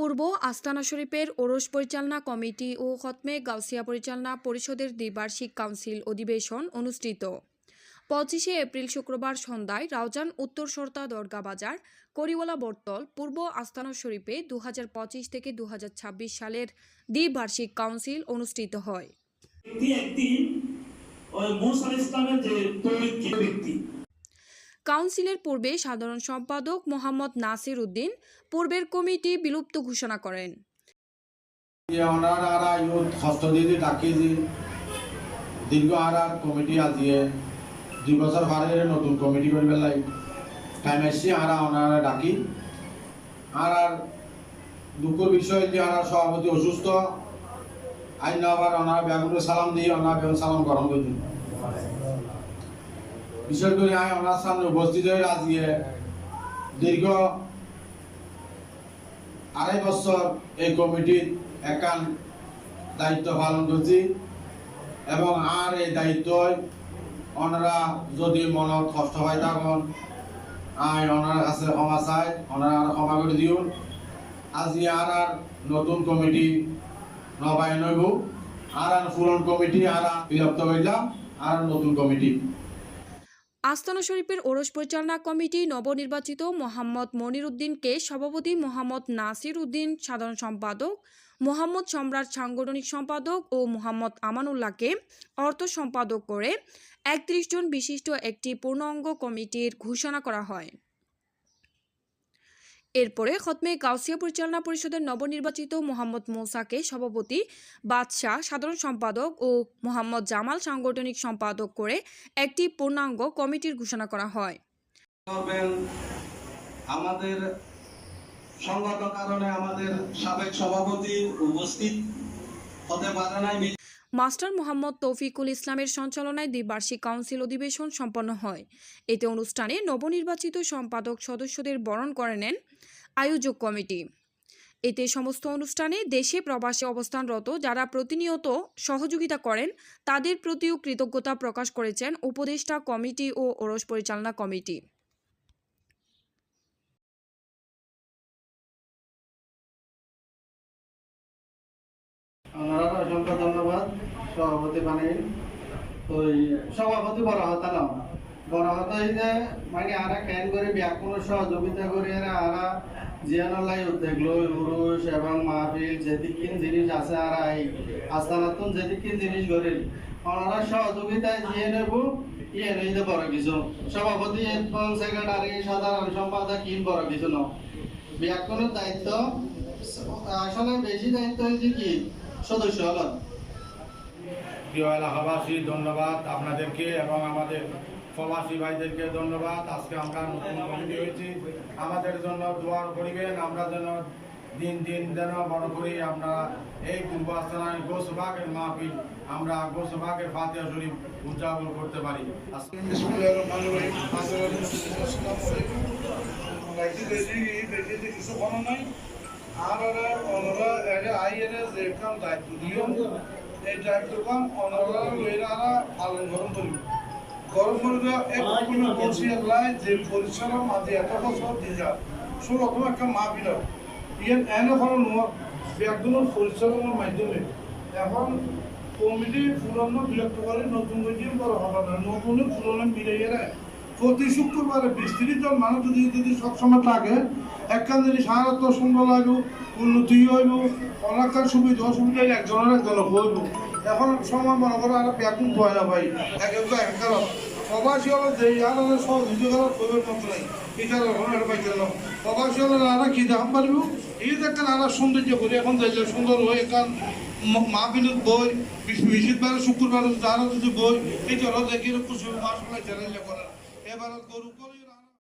পূর্ব আস্তানা শরীফের ওরস পরিচালনা কমিটি ও খতমে গাউসিয়া পরিচালনা পরিষদের দ্বিবার্ষিক কাউন্সিল অধিবেশন অনুষ্ঠিত। পঁচিশে এপ্রিল শুক্রবার সন্ধ্যায় রাউজান উত্তর সরতা দরগা বাজার, করিওয়ালা বটতল, পূর্ব আস্তানা শরীফে দু হাজার পঁচিশ থেকে দু হাজার ছাব্বিশ সালের দ্বিবার্ষিক কাউন্সিল অনুষ্ঠিত হয়। ব্যক্তি কাউন্সিলের পূর্বে সাধারণ সম্পাদক মোহাম্মদ নাসির উদ্দিন পূর্বের কমিটি বিলুপ্ত ঘোষণা করেন। ওনার আরা দীর্ঘ আরার কমিটি আজিয়ে দুই বছর পরে নতুন কমিটি করে পেলাই টাইম আসছি আরা ওনারা ডাকি। আরার দুঃখের বিষয় যে আরার সভাপতি অসুস্থ, আইন আবার ওনার ব্যাগুলো সালাম দিয়ে ওনার সালাম গ্রহণ করে দিন বিশেষ করে আয় ওনার সামনে উপস্থিত হয়ে আজিয়ে দীর্ঘ আড়াই বছর এই কমিটির একান দায়িত্ব পালন করছি এবং আর এই দায়িত্ব ওনারা যদি মনত কষ্ট হয় তখন আয় ওনার কাছে ক্ষমা চাই, ওনারা আর ক্ষমা করে দিও আজি আর আর নতুন কমিটি নবায়ন হইব, আর আর পুরন কমিটি আর বিলুপ্ত হইলাম আর নতুন কমিটি আস্তানা শরীফের ওরস পরিচালনা কমিটি নবনির্বাচিত মোহাম্মদ মনির উদ্দিনকে সভাপতি মোহাম্মদ নাসির উদ্দিন, সাধারণ সম্পাদক মোহাম্মদ সম্রাট সাংগঠনিক সম্পাদক ও মোহাম্মদ আমানুল্লাহকে অর্থ সম্পাদক করে একত্রিশ জন বিশিষ্ট একটি পূর্ণাঙ্গ কমিটির ঘোষণা করা হয়। এরপরে খতমে গাউসিয়া পরিচালনা পরিষদের নবনির্বাচিত মোহাম্মদ মৌসাকে সভাপতি, বাদশাহ, সাধারণ সম্পাদক ও মোহাম্মদ জামাল সাংগঠনিক সম্পাদক করে একটি পূর্ণাঙ্গ কমিটির ঘোষণা করা হয়। আমাদের সংগত কারণে আমাদের সাবেক সভাপতি উপস্থিত হতে পারে নাই। মাস্টার মোহাম্মদ তৌফিকুল ইসলামের সঞ্চালনায় দ্বিবার্ষিক কাউন্সিল অধিবেশন সম্পন্ন হয়। এতে অনুষ্ঠানে নবনির্বাচিত সম্পাদক সদস্যদের বরণ করে নেন আয়োজক কমিটি। এতে সমস্ত অনুষ্ঠানে দেশে প্রবাসে অবস্থানরত যারা প্রতিনিয়ত সহযোগিতা করেন, তাদের প্রতিও কৃতজ্ঞতা প্রকাশ করেছেন উপদেষ্টা কমিটি ও ওরস পরিচালনা কমিটি। অসংখ্য ধন্যবাদ, সভাপতি বানিয়ে। ওই সভাপতি বড় হতা না। বড় হতা মানে আরা ক্যান করে ব্যাকুণ সহযোগিতা করে, আরা জিয়ানলাই উদ্যোগ উরুষ এবং মাহফিল যেদিকিন জিনিস আছে আর এই আস্তানাতুন যেদিকিন জিনিস করেন ওনারা সহযোগিতায় জিয়ে নেব ইয়ে নইতে বড় কিছু। সভাপতি এবং সেক্রেটারি সাধারণ সম্পাদক কি বড় কিছু ন। ব্যাকুণের দায়িত্ব, আসলে বেশি দায়িত্ব হয়েছে কি? সদস্য হলেন প্রিয় এলাকাবাসী ধন্যবাদ আপনাদেরকে এবং আমাদের প্রবাসী ভাইদেরকে ধন্যবাদ আজকে আমরা নতুন কমিটি হয়েছি আমাদের জন্য দোয়ার করিবেন আমরা যেন দিন দিন যেন বড় করি আমরা এই পূর্ব আস্তানায় গোসবাগের মাহফিল আমরা গোসবাগের ফাতিয়া শরীফ উদযাপন করতে পারি কিছু নাই আর ওরা ওনারা এটা আইএনএস যে কাম দায়িত্ব দিও, এই দায়িত্বকাম ওনারা লইরা পালন গরম করিব। গরম করিবে, এক কোনো বলছি আল্লাহ যে পরিশ্রম আদি এত একটা মা বিল ইয়ান এনে কোনো নোয়ার একজনের পরিশ্রমের মাধ্যমে। এখন কমিটি পুরনো বিরক্ত করে নতুন করে বড় নতুন পুরনো মিলাইয়ে প্রতি শুক্রবারে বিস্তৃত মানুষ যদি যদি সবসময় থাকে, একখান যদি সারা তো সুন্দর লাগবে উন্নতি হইব অনেকখান সুবিধা অসুবিধা একজনের একজনের হইব। এখন সময় মনে করো আর ব্যাকুম পয়লা ভাই, এক এক এক কারণ প্রবাসী হলো যে আর সহযোগিতা করার করবে মতো নাই এটা একটা পাইতে না প্রবাসী হলো আর কি দাম পারব এই দেখেন আর সৌন্দর্য করি, এখন দেখলে সুন্দর হয়ে এখান মাহফিলের বই বিশিতবারে শুক্রবারে যারা যদি বই, এই জল দেখি খুশি মাস চ্যালেঞ্জ করেন এবার গরু করি